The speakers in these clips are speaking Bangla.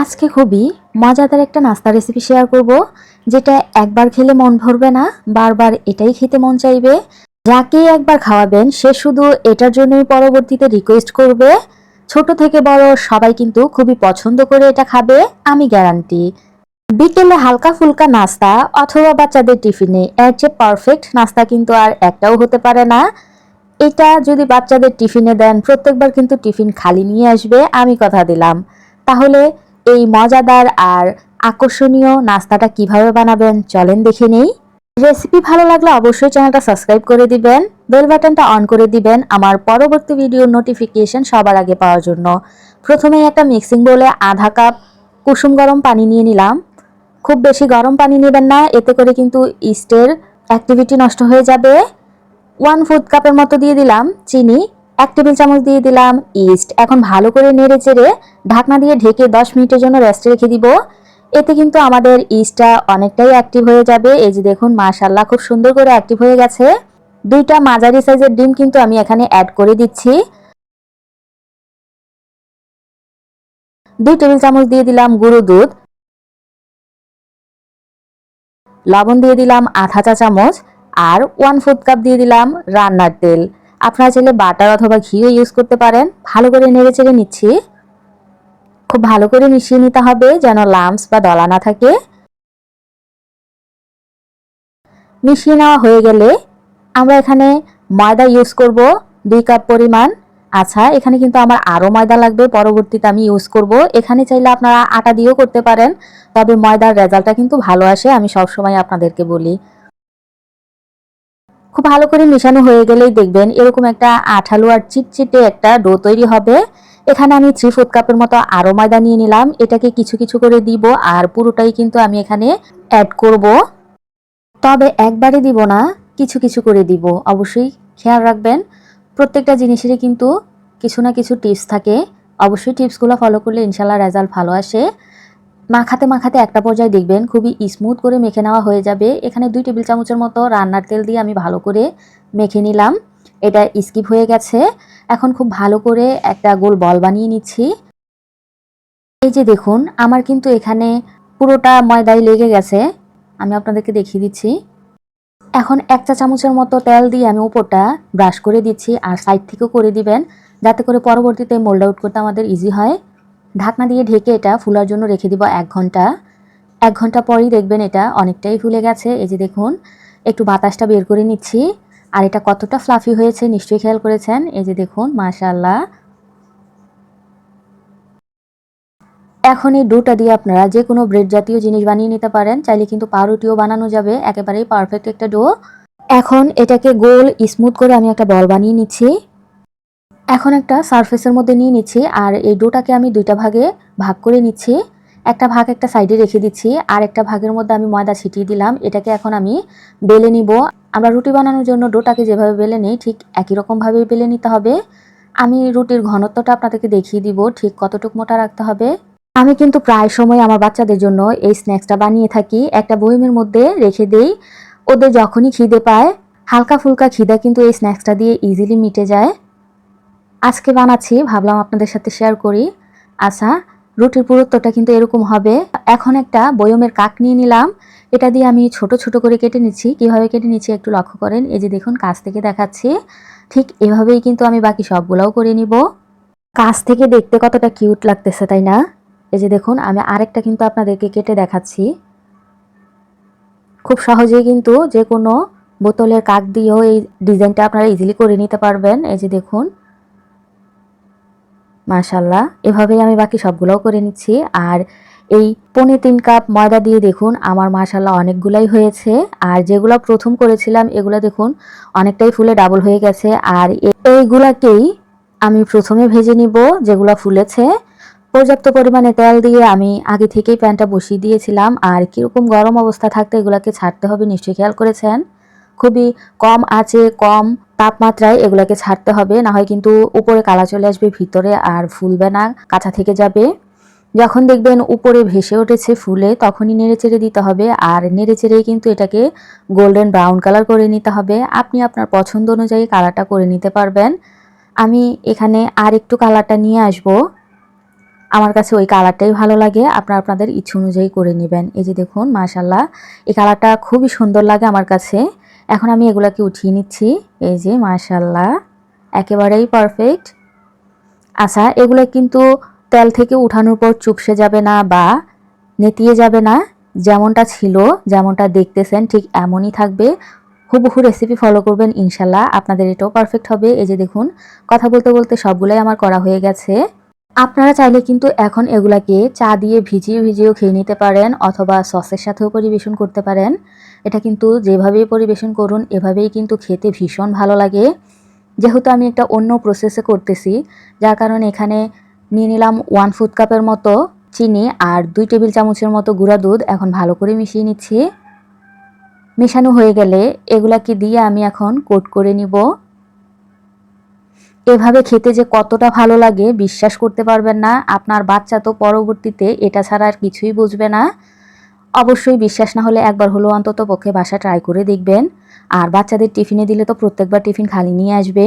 আজকে খুবই মজাদার একটা নাস্তা রেসিপি শেয়ার করব, যেটা একবার খেলে মন ভরবে না, বারবার এটাই খেতে মন চাইবে। যাকে একবার খাওয়াবেন, সে শুধু এটার জন্যই পরবর্তীতে রিকোয়েস্ট করবে। ছোট থেকে বড় সবাই কিন্তু খুবই পছন্দ করে এটা খাবে, আমি গ্যারান্টি বিকেলে হালকা ফুলকা নাস্তা, অথবা বাচ্চাদের টিফিনে, এর চেয়ে পারফেক্ট নাস্তা কিন্তু আর একটাও হতে পারে না। এটা যদি বাচ্চাদের টিফিনে দেন, প্রত্যেকবার কিন্তু টিফিন খালি নিয়ে আসবে, আমি কথা দিলাম। তাহলে এই মজাদার আর আকর্ষণীয় নাস্তাটা কীভাবে বানাবেন চলেন দেখে নেই। রেসিপি ভালো লাগলে অবশ্যই চ্যানেলটা সাবস্ক্রাইব করে দিবেন, বেল বাটনটা অন করে দিবেন আমার পরবর্তী ভিডিওর নোটিফিকেশন সবার আগে পাওয়ার জন্য। প্রথমেই একটা মিক্সিং বলে আধা কাপ কুসুম গরম পানি নিয়ে নিলাম। খুব বেশি গরম পানি নেবেন না, এতে করে কিন্তু ইস্টের অ্যাক্টিভিটি নষ্ট হয়ে যাবে। ওয়ান ফুড কাপের মতো দিয়ে দিলাম চিনি। এক টেবিল চামচ দিয়ে দিলাম ইস্ট। এখন ভালো করে নেড়ে চেড়ে ঢাকনা দিয়ে ঢেকে দশ মিনিটের জন্য রেস্টে রেখে দিব। এতে কিন্তু আমাদের ইস্টটা অনেকটাই অ্যাক্টিভ হয়ে যাবে। এই যে দেখুন মাশাল্লাহ খুব সুন্দর করে অ্যাক্টিভ হয়ে গেছে। দুইটা মাঝারি সাইজের ডিম কিন্তু আমি এখানে অ্যাড করে দিচ্ছি। দুই টেবিল চামচ দিয়ে দিলাম গুঁড়ো দুধ। লবণ দিয়ে দিলাম আধা চা চামচ। আর ওয়ান ফোর্থ কাপ দিয়ে দিলাম রান্নার তেল। আপনারা চাইলে বাটার অথবা ঘিও ইউজ করতে পারেন। ভালো করে নেড়ে চেড়ে নিচ্ছি। খুব ভালো করে মিশিয়ে নিতে হবে যেন লাম্পস বা দলা না থাকে। মিশিয়ে নেওয়া হয়ে গেলে আমরা এখানে ময়দা ইউজ করব দুই কাপ পরিমাণ। আচ্ছা এখানে কিন্তু আমার আরও ময়দা লাগবে, পরবর্তীতে আমি ইউজ করব। এখানে চাইলে আপনারা আটা দিয়েও করতে পারেন, তবে ময়দার রেজাল্টটা কিন্তু ভালো আসে, আমি সবসময় আপনাদেরকে বলি। খুব ভালো করে মেশানো হয়ে গেলেই দেখবেন এরকম একটা আঠালো আর চিটচিটে একটা ডো তৈরি হবে। এখানে আমি থ্রি ফোর্থ কাপের মতো আরও ময়দা নিয়ে নিলাম। এটাকে কিছু কিছু করে দিব আর পুরোটাই কিন্তু আমি এখানে অ্যাড করব। তবে একবারে দিব না, কিছু কিছু করে দিব। অবশ্যই খেয়াল রাখবেন, প্রত্যেকটা জিনিসেরই কিন্তু কিছু না কিছু টিপস থাকে। অবশ্যই টিপসগুলো ফলো করলে ইনশাল্লাহ রেজাল্ট ভালো আসে। মাখাতে মাখাতে একটা পর্যায়ে দেখবেন খুবই স্মুথ করে মেখে নেওয়া হয়ে যাবে। এখানে দুই টেবিল চামচের মতো রান্নার তেল দিয়ে আমি ভালো করে মেখে নিলাম। এটা স্কিপ হয়ে গেছে। এখন খুব ভালো করে একটা গোল বল বানিয়ে নিচ্ছি। এই যে দেখুন, আমার কিন্তু এখানে পুরোটা ময়দায় লেগে গেছে। আমি আপনাদেরকে দেখিয়ে দিচ্ছি। এখন এক চা চামচের মতো তেল দিয়ে আমি উপরটা ব্রাশ করে দিচ্ছি আর সাইড থেকেও করে দিবেন। যাতে করে পরবর্তীতে মোল্ড আউট করতে আমাদের ইজি হয়। ঢাকনা দিয়ে ঢেকে এটা ফুলার জন্য রেখে দিব এক ঘণ্টা। এক ঘণ্টা পরেই দেখবেন এটা অনেকটাই ফুলে গেছে। এই যে দেখুন, একটু বাতাসটা বের করে নিচ্ছি। আর এটা কতটা ফ্লাফি হয়েছে নিশ্চয়ই খেয়াল করেছেন? এই যে দেখুন মাশাল্লাহ এখন এই ডোটা দিয়ে আপনারা যে কোনো ব্রেড জাতীয় জিনিস বানিয়ে নিতে পারেন। চাইলে কিন্তু পাউরুটিও বানানো যাবে। একেবারেই পারফেক্ট একটা ডো। এখন এটাকে গোল স্মুথ করে আমি একটা বল বানিয়ে নিচ্ছি। এখন একটা সারফেসের মধ্যে নিয়ে নিচ্ছি, আর এই ডোটাকে আমি দুইটা ভাগে ভাগ করে নিচ্ছি। একটা ভাগ একটা সাইডে রেখে দিচ্ছি, আর একটা ভাগের মধ্যে আমি ময়দা ছিটিয়ে দিলাম। এটাকে এখন আমি বেলে নিব। আমরা রুটি বানানোর জন্য ডোটাকে যেভাবে বেলে নিই, ঠিক একই রকমভাবে বেলে নিতে হবে। আমি রুটির ঘনত্বটা আপনাদেরকে দেখিয়ে দিব, ঠিক কতটুক মোটা রাখতে হবে। আমি কিন্তু প্রায় সময় আমার বাচ্চাদের জন্য এই স্ন্যাক্সটা বানিয়ে থাকি। একটা বইমের মধ্যে রেখে দেই। ওদের যখনই খিদে পায়, হালকা ফুলকা খিদা কিন্তু এই স্ন্যাক্সটা দিয়ে ইজিলি মিটে যায়। আজকে বানাচ্ছি, ভাবলাম আপনাদের সাথে শেয়ার করি। আচ্ছা রুটির পুরুত্বটা কিন্তু এরকম হবে। এখন একটা বয়মের কাক নিয়ে নিলাম। এটা দিয়ে আমি ছোট ছোট করে কেটে নিচ্ছি। কীভাবে কেটে নিচ্ছি একটু লক্ষ্য করেন। এই যে দেখুন, কাছ থেকে দেখাচ্ছি। ঠিক এভাবেই কিন্তু আমি বাকি সবগুলোও করে নিব। কাছ থেকে দেখতে কতটা কিউট লাগতেছে, তাই না? এই যে দেখুন, আমি আরেকটা কিন্তু আপনাদেরকে কেটে দেখাচ্ছি। খুব সহজেই কিন্তু যে কোনো বোতলের কাক দিয়েও এই ডিজাইনটা আপনারা ইজিলি করে নিতে পারবেন। এই যে দেখুন মাশাল্লাহ এভাবেই আমি বাকি সবগুলোও করে নিচ্ছি। আর এই পনে তিন কাপ ময়দা দিয়ে দেখুন, আমার মাশাল্লাহ অনেকগুলাই হয়েছে। আর যেগুলো প্রথম করেছিলাম, এগুলো দেখুন, অনেকটাই ফুলে ডাবল হয়ে গেছে। আর এইগুলাকেই আমি প্রথমে ভেজে নিব, যেগুলো ফুলেছে। পর্যাপ্ত পরিমাণে তেল দিয়ে আমি আগে থেকেই প্যানটা বসিয়ে দিয়েছিলাম। আর কীরকম গরম অবস্থা থাকতে এগুলোকে ছাড়তে হবে নিশ্চয়ই খেয়াল করেছেন। খুবই কম আছে, কম তাপমাত্রায় এগুলোকে ছাড়তে হবে, না হয় কিন্তু উপরে কালা চলে আসবে, ভিতরে আর ফুলবে না, কাঁচা থেকে যাবে। যখন দেখবেন উপরে ভেসে উঠেছে ফুলে, তখনই নেড়ে চেড়ে দিতে হবে, আর নেড়ে চেড়েই কিন্তু এটাকে গোল্ডেন ব্রাউন কালার করে নিতে হবে। আপনি আপনার পছন্দ অনুযায়ী কালারটা করে নিতে পারবেন। আমি এখানে আর একটু কালারটা নিয়ে আসব। আমার কাছে ওই কালারটাই ভালো লাগে, আপনারা আপনাদের ইচ্ছে অনুযায়ী করে নেবেন। এই যে দেখুন মাশাল্লাহ এই কালারটা খুবই সুন্দর লাগে আমার কাছে। এখন আমি এগুলাকে উঠিয়ে নিচ্ছি। এই যে মাশাল্লাহ একেবারেই পারফেক্ট আচ্ছা এগুলো কিন্তু তেল থেকে উঠানোর পর চুপসে যাবে না বা নেতিয়ে যাবে না। যেমনটা ছিল, যেমনটা দেখতেছেন, ঠিক এমনই থাকবে। হুবহু রেসিপি ফলো করবেন ইনশাল্লাহ আপনাদের এটাও পারফেক্ট হবে। এই যে দেখুন, কথা বলতে বলতে সবগুলোই আমার করা হয়ে গেছে। আপনারা চাইলে কিন্তু এখন এগুলাকে চা দিয়ে ভিজিয়ে ভিজিয়েও খেয়ে নিতে পারেন অথবা সসের সাথেও পরিবেশন করতে পারেন। এটা কিন্তু যেভাবেই পরিবেশন করুন, এভাবেই কিন্তু খেতে ভীষণ ভালো লাগে। যেহেতু আমি একটা অন্য প্রসেসে করতেছি, যার কারণে এখানে নিয়ে নিলাম ওয়ান ফুড কাপের মতো চিনি আর দুই টেবিল চামচের মতো গুঁড়া দুধ। এখন ভালো করে মিশিয়ে নিচ্ছি। মেশানো হয়ে গেলে এগুলাকে দিয়ে আমি এখন কোট করে নিব। এভাবে খেতে যে কতটা ভালো লাগে বিশ্বাস করতে পারবেন না। আপনার বাচ্চা তো পরবর্তীতে এটা ছাড়া আর কিছুই বুঝবে না। অবশ্যই বিশ্বাস না হলে একবার হলো অন্তত পক্ষে বাসা ট্রাই করে দেখবেন। আর বাচ্চাদের টিফিনে দিলে তো প্রত্যেকবার টিফিন খালি নিয়ে আসবে।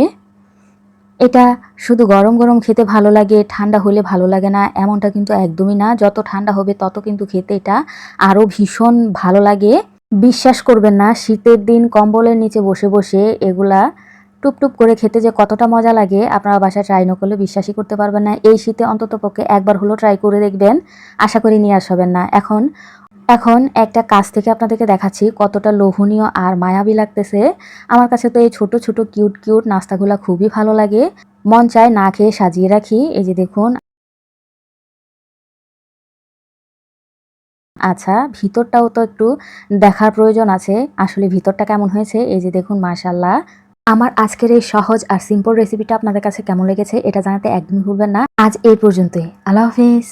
এটা শুধু গরম গরম খেতে ভালো লাগে, ঠান্ডা হলে ভালো লাগে না, এমনটা কিন্তু একদমই না। যত ঠান্ডা হবে তত কিন্তু খেতে এটা আরও ভীষণ ভালো লাগে। বিশ্বাস করবেন না, শীতের দিন কম্বলের নিচে বসে বসে এগুলা টুপটুপ করে খেতে যে কতটা মজা লাগে, আপনারা বাসায় ট্রাই না করলে বিশ্বাসই করতে পারবেন না। এই শীতে অন্তত পক্ষে একবার হলো ট্রাই করে দেখবেন, আশা করি নিয়ে আসবেন না। এখন এখন একটা কাজ থেকে আপনাদেরকে দেখাচ্ছি, কতটা লোভনীয় আর মায়াবী লাগতেছে। আমার কাছে তো এই ছোট ছোট কিউট কিউট নাস্তাগুলো খুবই ভালো লাগে। মন চায় না খেয়ে সাজিয়ে রাখি। এই যে দেখুন। আচ্ছা ভিতরটাও তো একটু দেখার প্রয়োজন আছে। আসলে ভিতরটা কেমন হয়েছে? এই যে দেখুন মাশাল্লাহ আমার আজকের এই সহজ আর সিম্পল রেসিপিটা আপনাদের কাছে কেমন লেগেছে এটা জানাতে একদমই ভুলবেন না। আজ এই পর্যন্তই। আল্লাহ হাফিজ।